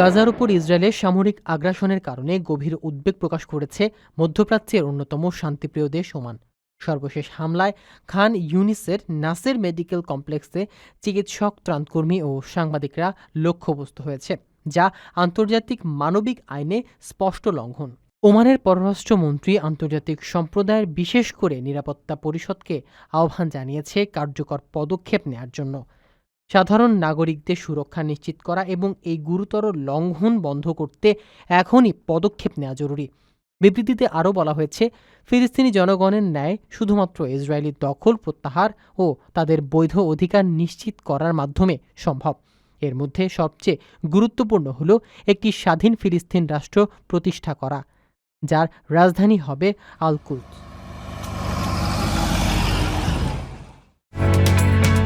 গাজার উপর ইসরায়েলের সামরিক আগ্রাসনের কারণে গভীর উদ্বেগ প্রকাশ করেছে মধ্যপ্রাচ্যের অন্যতম শান্তিপ্রিয় দেশ ওমান। সর্বশেষ হামলায় খান ইউনিসের নাসের মেডিকেল কমপ্লেক্সে চিকিৎসক, ত্রাণকর্মী ও সাংবাদিকরা লক্ষ্যবস্তু হয়েছে, যা আন্তর্জাতিক মানবিক আইনে স্পষ্ট লঙ্ঘন। ওমানের পররাষ্ট্রমন্ত্রী আন্তর্জাতিক সম্প্রদায়ের বিশেষ করে নিরাপত্তা পরিষদকে আহ্বান জানিয়েছে কার্যকর পদক্ষেপ নেয়ার জন্য। সাধারণ নাগরিকদের সুরক্ষা নিশ্চিত করা এবং এই গুরুতর লঙ্ঘন বন্ধ করতে এখনই পদক্ষেপ নেওয়া জরুরি। বিবৃতিতে আরও বলা হয়েছে, ফিলিস্তিনি জনগণের ন্যায় শুধুমাত্র ইসরায়েলি দখল প্রত্যাহার ও তাদের বৈধ অধিকার নিশ্চিত করার মাধ্যমে সম্ভব। এর মধ্যে সবচেয়ে গুরুত্বপূর্ণ হল একটি স্বাধীন ফিলিস্তিন রাষ্ট্র প্রতিষ্ঠা করা, যার রাজধানী হবে আলকুদ